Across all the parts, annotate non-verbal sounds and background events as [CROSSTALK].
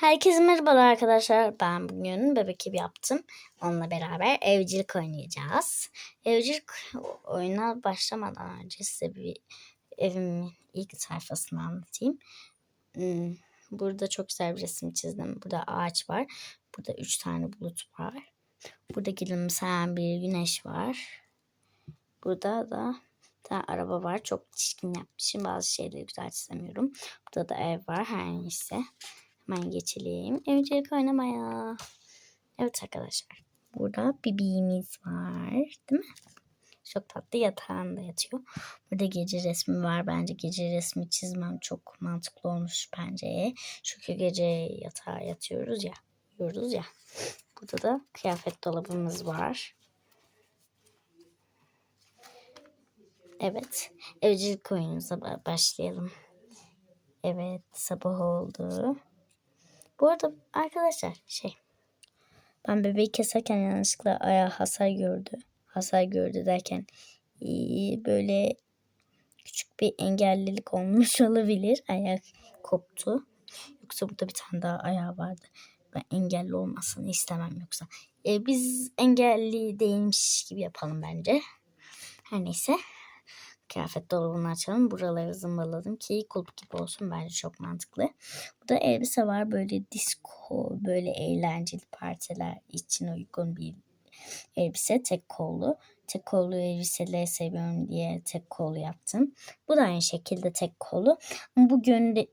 Herkese merhabalar arkadaşlar. Ben bugün bebek evi yaptım. Onunla beraber evcilik oynayacağız. Evcilik oyuna başlamadan önce size bir evimin ilk sayfasını anlatayım. Hmm, Burada çok güzel bir resim çizdim. Burada ağaç var. Burada üç tane bulut var. Burada gülümseyen bir güneş var. Burada da bir araba var. Çok çirkin yapmışım. Bazı şeyleri güzel çizemiyorum. Burada da ev var. Her neyse. Hemen geçelim. Evcilik oynamaya. Evet arkadaşlar. Burada bebeğimiz var. Değil mi? Çok tatlı yatağında yatıyor. Burada gece resmi var. Bence gece resmi çizmem çok mantıklı olmuş bence. Çünkü gece yatağa yatıyoruz ya. Yiyoruz ya. Burada da kıyafet dolabımız var. Evet. Evcilik oyunumuza ba- başlayalım. Evet. Sabah oldu. Bu arada arkadaşlar şey ben bebeği keserken yanlışlıkla ayağı hasar gördü. Hasar gördü derken böyle küçük bir engellilik olmuş [LAUGHS] olabilir. Ayak koptu. Yoksa burada bir tane daha ayağı vardı. Ben engelli olmasını istemem yoksa. E, biz engelli değilmiş gibi yapalım bence. Her neyse. Kıyafet dolabını açalım. Buraları zımbaladım ki kulp gibi olsun. Bence çok mantıklı. Burada elbise var. Böyle disco, böyle eğlenceli partiler için uygun bir elbise. Tek kollu. Tek kollu elbiseleri seviyorum diye tek kollu yaptım. Bu da aynı şekilde tek kollu. Bu günlük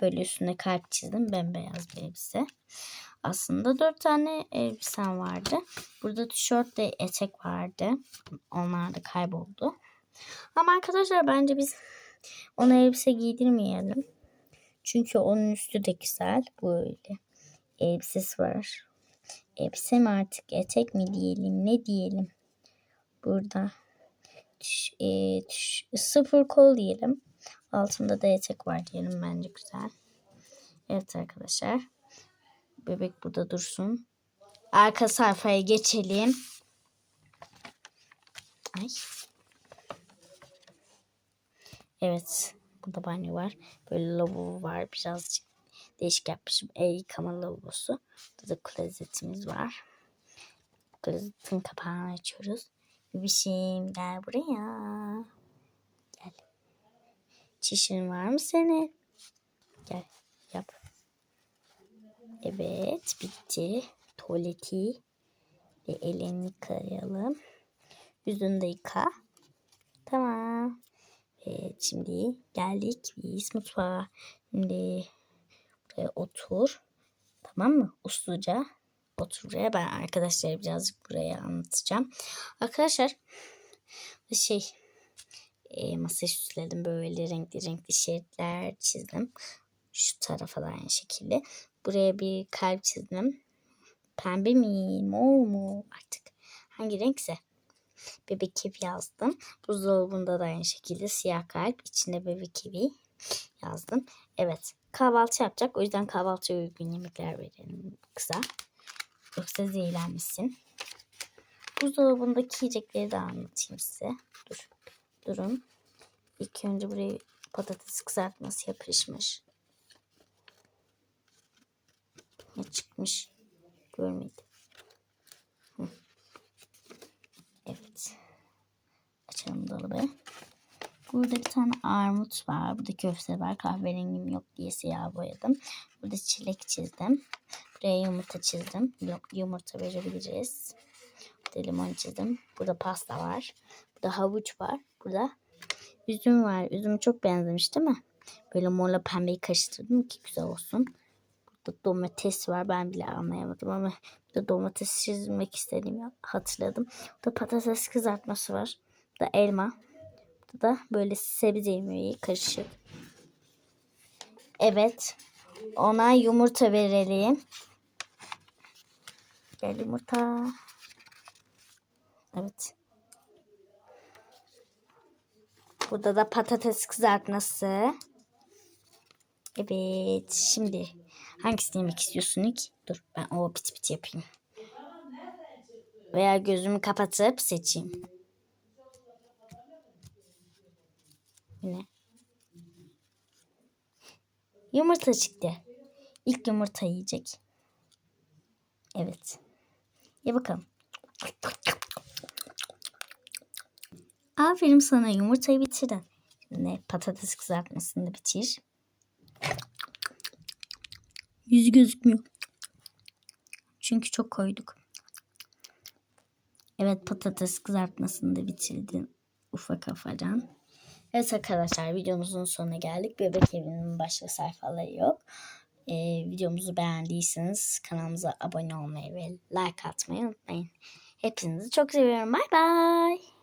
böyle üstüne kalp çizdim. Bembeyaz bir elbise. Aslında dört tane elbisem vardı. Burada tişört ve etek vardı. Onlar da kayboldu. Ama arkadaşlar bence biz ona elbise giydirmeyelim. Çünkü onun üstü de güzel. Böyle elbisesi var. Elbise mi artık etek mi diyelim ne diyelim. Burada tüş, e, tüş, sıfır kol diyelim. Altında da etek var diyelim bence güzel. Evet arkadaşlar. Bebek burada dursun. Arka sayfaya geçelim. Ay. Evet. Burada banyo var. Böyle lavabo var. Birazcık değişik yapmışım. El yıkama lavabosu. Burada da klozetimiz var. Klozetin kapağını açıyoruz. Bebişim gel buraya. Gel. Çişin var mı senin? Gel yap. Evet bitti. Tuvaleti ve elini yıkayalım. Yüzünü de yıka. Evet şimdi geldik biz mutfağa. Şimdi buraya otur. Tamam mı? Usluca otur buraya. Ben arkadaşlara birazcık buraya anlatacağım. Arkadaşlar şey e, masayı süsledim. Böyle renkli renkli şeritler çizdim. Şu tarafa da aynı şekilde. Buraya bir kalp çizdim. Pembe mi? Mor mu? Artık hangi renkse bebek evi yazdım. Buzdolabında da aynı şekilde siyah kalp içinde bebek evi yazdım. Evet kahvaltı yapacak. O yüzden kahvaltıya uygun yemekler verelim kısa. Yoksa zehirlenmişsin. Buzdolabındaki yiyecekleri de anlatayım size. Dur. Durun. İlk önce buraya patates kızartması yapışmış. Ne çıkmış? Görmedim. Evet. Açalım dolabı. Burada bir tane armut var. Burada köfte var. Kahverengim yok diye siyah boyadım. Burada çilek çizdim. Buraya yumurta çizdim. Yok yumurta verebiliriz. Burada limon çizdim. Burada pasta var. Burada havuç var. Burada üzüm var. Üzüm çok benzemiş değil mi? Böyle morla pembeyi karıştırdım ki güzel olsun. Burada domates var. Ben bile anlayamadım ama burada domates çizmek istediğimi hatırladım. Burada patates kızartması var. Burada elma. Burada da böyle sebze yemeği karışık. Evet. Ona yumurta verelim. Gel yumurta. Evet. Burada da patates kızartması. Evet. Şimdi hangisini yemek istiyorsun ilk? Dur ben o piti piti yapayım. Veya gözümü kapatıp seçeyim. Ne? Yumurta çıktı. İlk yumurta yiyecek. Evet. Ye bakalım. Aferin sana yumurtayı bitirdin. Şimdi patates kızartmasını da bitir. Yüzü gözükmüyor. Çünkü çok koyduk. Evet patates kızartmasını da bitirdin ufak afacan. Evet arkadaşlar videomuzun sonuna geldik. Bebek evinin başka sayfaları yok. Ee, videomuzu beğendiyseniz kanalımıza abone olmayı ve like atmayı unutmayın. Hepinizi çok seviyorum. Bay bay.